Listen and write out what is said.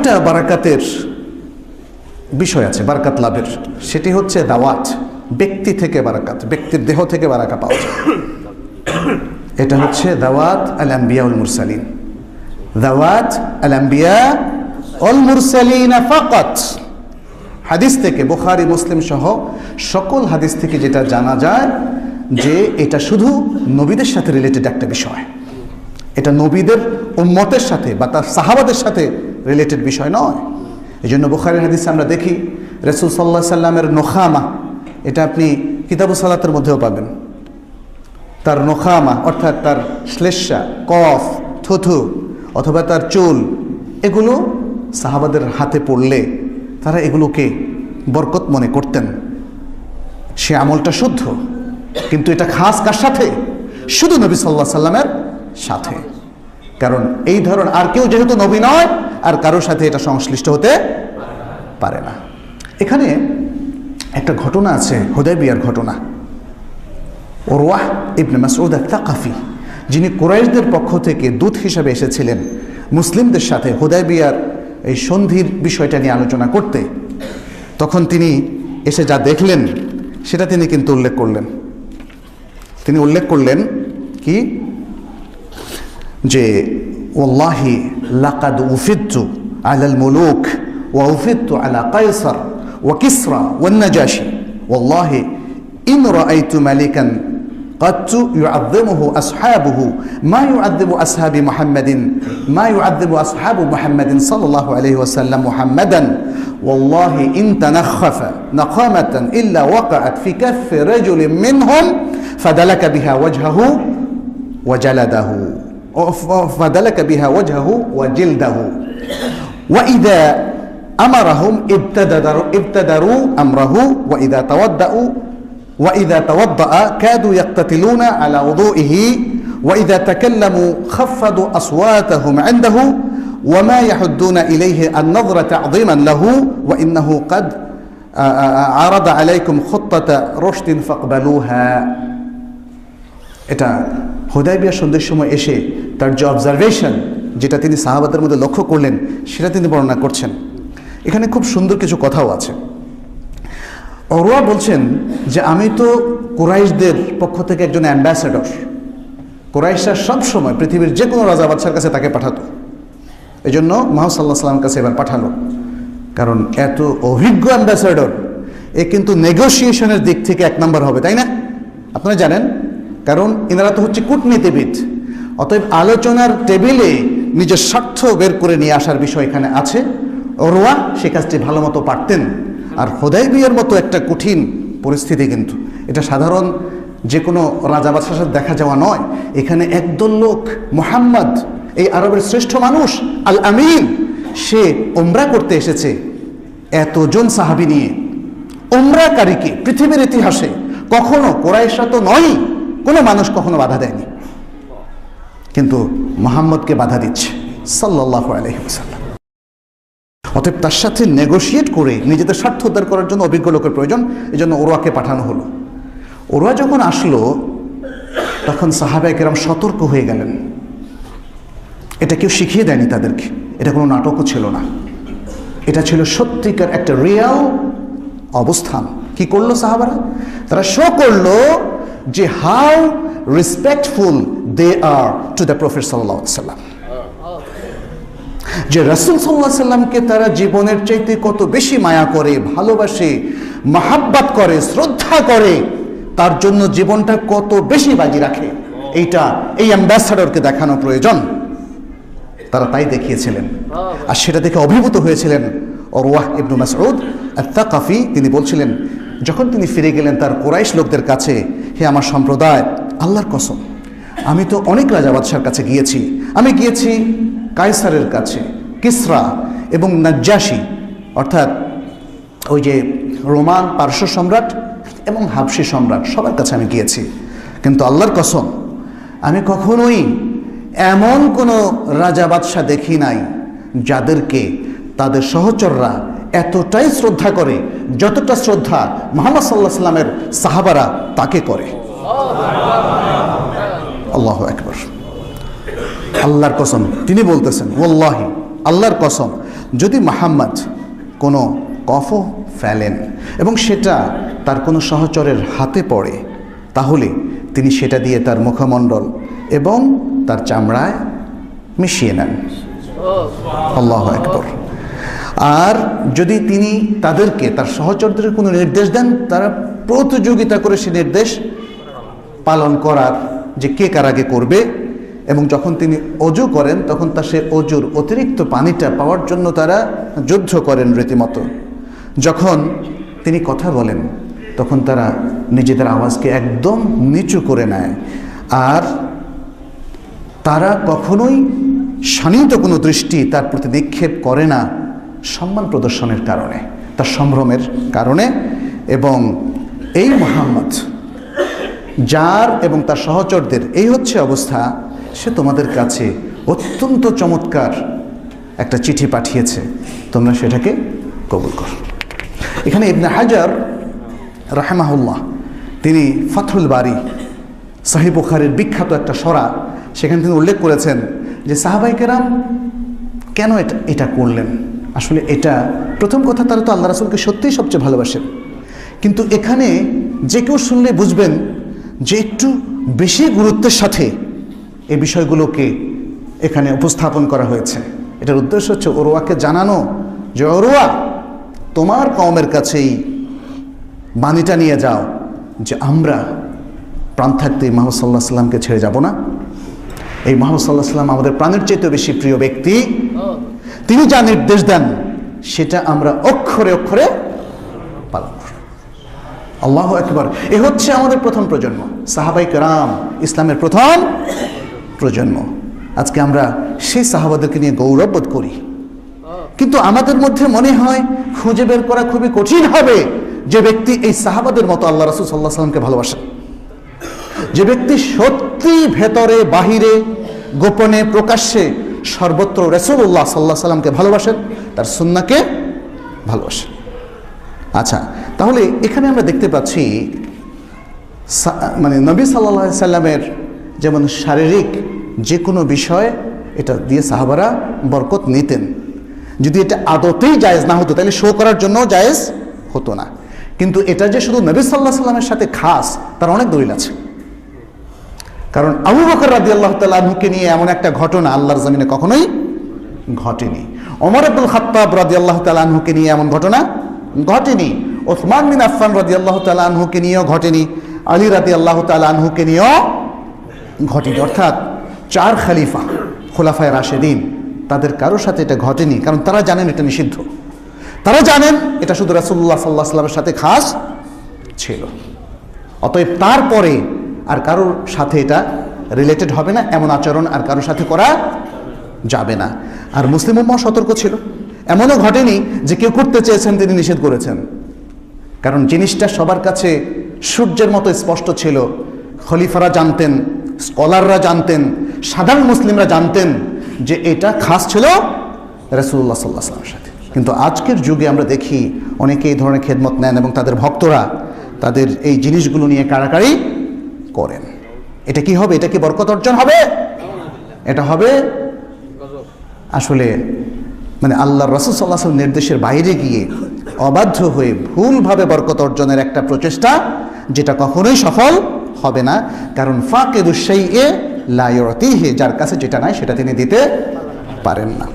আরেকটা বারাকাতের বিষয় আছে, বারাকাত লাভের। সেটি হচ্ছে দাওয়াত। ব্যক্তি থেকে বারাকাত, ব্যক্তির দেহ থেকে বারাকা পাওয়া যায়। এটা হচ্ছে দাওয়াত আল আম্বিয়া উল মুরসালিন দাওয়াত আল আম্বিয়া উল মুরসালিন ফাকাত। হাদিস থেকে, বুখারি, মুসলিম সহ সকল হাদিস থেকে যেটা জানা যায় যে এটা শুধু নবীদের সাথে রিলেটেড একটা বিষয়। এটা নবীদের উম্মতের সাথে বা তার সাহাবাদের সাথে রিলেটেড বিষয় নয়। এই জন্য বুখারির হাদিসে আমরা দেখি, রসুল সাল্লাহ সাল্লামের নোখামা, এটা আপনি কিতাবু সালাতের মধ্যেও পাবেন। তার নোখামা, অর্থাৎ তার শ্লেষা কফ, থুথু, অথবা তার চুল, এগুলো সাহাবাদের হাতে পড়লে তারা এগুলোকে বরকত মনে করতেন। সে আমলটা শুদ্ধ, কিন্তু এটা খাস কার সাথে? শুধু নবী সাল্লাহ সাল্লামের সাথে। কারণ এই ধরন আর কেউ যেহেতু নবী নয় আর কারোর সাথে এটা সংশ্লিষ্ট হতে পারে না। এখানে একটা ঘটনা আছে, হুদাইবিয়ার ঘটনা। ওরওয়াহ ইবনে মাসউদ আত্তাকাফি যিনি কুরাইশদের পক্ষ থেকে দূত হিসাবে এসেছিলেন, মুসলিমদের সাথে হুদাইবিয়ার এই সন্ধির বিষয়টা নিয়ে আলোচনা করতে, তখন তিনি এসে যা দেখলেন, সেটা তিনি কিন্তু উল্লেখ করলেন। তিনি উল্লেখ করলেন কি? যে والله لقد وفدت على الملوك ووفدت على قيصر وكسرى والنجاشي. والله إن رأيت ملكا قد يعظمه أصحابه. ما يعذب أصحاب محمد؟ ما يعذب أصحاب محمد صلى الله عليه وسلم محمدا. والله إن تنخف نقامة إلا وقعت في كف رجل منهم فدلك بها وجهه وجلده. فدلك بها وجهه وجلده. وإذا أمرهم ابتدروا, ابتدروا أمره وإذا تودأوا وإذا توضأ كادوا يقتتلون على وضوئه وإذا تكلموا خفضوا أصواتهم عنده وما يحدون إليه النظر تعظيما له وإنه قد عرض عليكم خطة رشد فاقبلوها. হুদাইবিয়া সন্ধ্যের সময় এসে তার যে অবজারভেশন যেটা তিনি সাহাবাদের মধ্যে লক্ষ্য করলেন, সেটা তিনি বর্ণনা করছেন। এখানে খুব সুন্দর কিছু কথাও আছে। অরোয়া বলছেন যে, আমি তো কোরাইশদের পক্ষ থেকে একজন অ্যাম্বাসেডর কোরাইশরা সবসময় পৃথিবীর যে কোনো রাজা বাচ্চার কাছে তাকে পাঠাতো। এই জন্য মাহমদ সাল্লাহ সাল্লামের কাছে এবার পাঠালো। কারণ এত অভিজ্ঞ অ্যাম্বাসেডর এ কিন্তু নেগোসিয়েশনের দিক থেকে এক নম্বর হবে, তাই না? আপনারা জানেন কারণ এনারা তো হচ্ছে কূটনীতিবিদ। অতএব আলোচনার টেবিলে নিজের স্বার্থ বের করে নিয়ে আসার বিষয় এখানে আছে। অরোয়া সে কাজটি ভালো মতো পারতেন। আর হোদাই বিয়ের মতো একটা কঠিন পরিস্থিতি কিন্তু। এটা সাধারণ যে কোনো রাজা বাদশার সাথে দেখা যাওয়া নয়। এখানে একদল লোক, মোহাম্মদ, এই আরবের শ্রেষ্ঠ মানুষ আল আমিন সে ওমরা করতে এসেছে এতজন সাহাবি নিয়ে। ওমরাকারীকে পৃথিবীর ইতিহাসে, কখনো কোরাইশা তো নয় কোনো মানুষ কখনো বাধা দেয়নি। কিন্তু মোহাম্মদকে বাধা দিচ্ছে সাল্লাহ আলহিমসাল্লাম অতএব তার সাথে নেগোশিয়েট করে নিজেদের স্বার্থ উদ্ধার করার জন্য অভিজ্ঞ লোকের প্রয়োজন এই জন্য ওরোয়াকে পাঠানো হলো। ওরোয়া যখন আসলো, তখন সাহাবায় কেরাম সতর্ক হয়ে গেলেন। এটা কেউ শিখিয়ে দেয়নি তাদেরকে, এটা কোনো নাটকও ছিল না। এটা ছিল সত্যিকার একটা রিয়াল অবস্থান। কি করল সাহাবারা? তারা শো করল যে how respectful they are to the prophet সাল্লাহ সাল্লাম। যে রসুল সাল্লাহ সাল্লামকে তারা জীবনের চাইতে কত বেশি মায়া করে, ভালোবাসে, মাহাব্বাত করে, শ্রদ্ধা করে, তার জন্য জীবনটা কত বেশি বাজি রাখে, এইটা এই অ্যাম্বাসাডরকে দেখানো প্রয়োজন। তারা তাই দেখিয়েছিলেন। আর সেটা দেখে অভিভূত হয়েছিলেন ওরওয়াহ ইবনু মাসউদ আত্তাকাফি তিনি বলছিলেন, যখন তিনি ফিরে গেলেন তার কোরাইশ লোকদের কাছে হে আমার সম্প্রদায়, আল্লাহর কসম, আমি তো অনেক রাজা বাদশার কাছে গিয়েছি। আমি গিয়েছি কায়সারের কাছে, কিসরা এবং নাজ্জাসি, অর্থাৎ ওই যে রোমান পার্শ্ব সম্রাট এবং হাবসি সম্রাট, সবার কাছে আমি গিয়েছি। কিন্তু আল্লাহর কসম, আমি কখনোই এমন কোনো রাজা বাদশাহ দেখি নাই, যাদেরকে তাদের সহচররা এতটাই শ্রদ্ধা করে, যতটা শ্রদ্ধা মোহাম্মদ সাল্লাহ সাল্লামের সাহাবারা তাকে করে। আল্লাহ একবার আল্লাহর কসম, তিনি বলতেছেন ওল্লাহি আল্লাহর কসম, যদি মাহাম্মদ কোনো কফ ফেলেন এবং সেটা তার কোনো সহচরের হাতে পড়ে, তাহলে তিনি সেটা দিয়ে তার মুখমণ্ডল এবং তার চামড়ায় মিশিয়ে নেন। আল্লাহ একবার আর যদি তিনি তাদেরকে, তার সহচরদের কোনো নির্দেশ দেন, তারা প্রতিযোগিতা করে সে নির্দেশ পালন করার যে কে কার আগে করবে, এবং যখন তিনি অজু করেন, তখন তা সে অজুর অতিরিক্ত পানিটা পাওয়ার জন্য তারা যুদ্ধ করেন রীতিমতো। যখন তিনি কথা বলেন, তখন তারা নিজেদের আওয়াজকে একদম নিচু করে নেয়। আর তারা কখনোই শানিত কোনো দৃষ্টি তার প্রতি নিক্ষেপ করে না। সম্মান প্রদর্শনের কারণে, তার সম্ভ্রমের কারণে এবং এই মোহাম্মদ যার এবং তার সহচরদের, এই হচ্ছে অবস্থা, সে তোমাদের কাছে অত্যন্ত চমৎকার একটা চিঠি পাঠিয়েছে। তোমরা সেটাকে কবুল করো। এখানে ইবনে হাজার রাহেমাহুল্লাহ, তিনি ফাথুল বাড়ি সাহিব বুখারের বিখ্যাত একটা সরা, সেখানে তিনি উল্লেখ করেছেন যে সাহাবাই কেরাম কেন এটা এটা করলেন? আসলে এটা প্রথম কথা, তারা তো আল্লাহ রাসুলকে সত্যিই সবচেয়ে ভালোবাসেন। কিন্তু এখানে যে কেউ শুনলে বুঝবেন যে একটু বেশি গুরুত্বের সাথে এই বিষয়গুলোকে এখানে উপস্থাপন করা হয়েছে। এটার উদ্দেশ্য হচ্ছে ওরোয়াকে জানানো যে ওরোয়া তোমার কমের কাছেই বাণীটা নিয়ে যাও যে, আমরা প্রাণ থাকতে মোহাম্মদ সাল্লাহ সাল্লামকে ছেড়ে যাব না। এই মোহাম্মদ সাল্লাহ সাল্লাম আমাদের প্রাণের চাইতে বেশি প্রিয় ব্যক্তি। তিনি যা নির্দেশ দেন, সেটা আমরা অক্ষরে অক্ষরে পালন করব। আল্লাহ একবার এ হচ্ছে আমাদের প্রথম প্রজন্ম। সাহাবাই রাম ইসলামের প্রথম প্রজন্ম। আজকে আমরা সেই সাহাবাদেরকে নিয়ে গৌরববোধ করি। কিন্তু আমাদের মধ্যে মনে হয় খুঁজে বের করা খুবই কঠিন হবে যে ব্যক্তি এই সাহাবাদের মতো আল্লাহ রসুল সাল্লাহ সাল্লামকে ভালোবাসেন যে ব্যক্তি সত্যি ভেতরে, বাহিরে, গোপনে, প্রকাশ্যে সর্বত্র রসুল্লাহ সাল্লাহ সাল্লামকে ভালোবাসেন, তার সুন্নাকে ভালোবাসেন। আচ্ছা তাহলে এখানে আমরা দেখতে পাচ্ছি মানে নবী সাল্লা সাল্লামের যেমন শারীরিক যে কোনো বিষয়, এটা দিয়ে সাহাবারা বরকত নিতেন। যদি এটা আদতেই জায়েজ না হতো, তাহলে শো করার জন্য জায়েজ হতো না। কিন্তু এটা যে শুধু নবী সাল্লাহ সাল্লামের সাথে খাস, তার অনেক দলিল আছে। কারণ আবু বকর রাজি আল্লাহ তালুকে নিয়ে এমন একটা ঘটনা আল্লাহর জমিনে কখনোই ঘটেনি। ওমর আব্দুল খাত্তাব রাজি আল্লাহ তালুকে নিয়ে এমন ঘটনা ঘটেনি। ওসমান বিন আফফান রাজি আল্লাহ তালুকে নিয়েও ঘটেনি। আলী রাজি আল্লাহ তালুকে নিয়েও ঘটেনি। অর্থাৎ চার খালিফা, খোলাফায় রাশেদিন, তাদের কারোর সাথে এটা ঘটেনি, কারণ তারা জানেন এটা নিষিদ্ধ। তারা জানেন এটা শুধু রাসুল্লাহ সাল্লাহ সাল্লামের সাথে খাস ছিল। অতএব তারপরে আর কারোর সাথে এটা রিলেটেড হবে না, এমন আচরণ আর কারোর সাথে করা যাবে না। আর মুসলিম উম্মা সতর্ক ছিল। এমনও ঘটেনি যে কেউ করতে চেয়েছেন, তিনি নিষেধ করেছেন। কারণ জিনিসটা সবার কাছে সূর্যের মতো স্পষ্ট ছিল। খলিফারা জানতেন, স্কলাররা জানতেন, সাধারণ মুসলিমরা জানতেন যে এটা খাস ছিল রসুল্লাহ সাল্লাহ সাল্লামের সাথে। কিন্তু আজকের যুগে আমরা দেখি অনেকে এই ধরনের খেদমত নেন এবং তাদের ভক্তরা তাদের এই জিনিসগুলো নিয়ে কাড়াকাড়ি করেন। এটা কি হবে? এটা কি বরকত অর্জন হবে? এটা হবে আসলে মানে আল্লাহ রসুল সাল্লাহ নির্দেশের বাইরে গিয়ে অবাধ্য হয়ে ভুলভাবে বরকত অর্জনের একটা প্রচেষ্টা যেটা কখনোই সফল হবে না। কারণ ফাঁকে দুঃসাই এ লায়তিহে যার কাছে যেটা নাই সেটা তিনি দিতে পারেন না।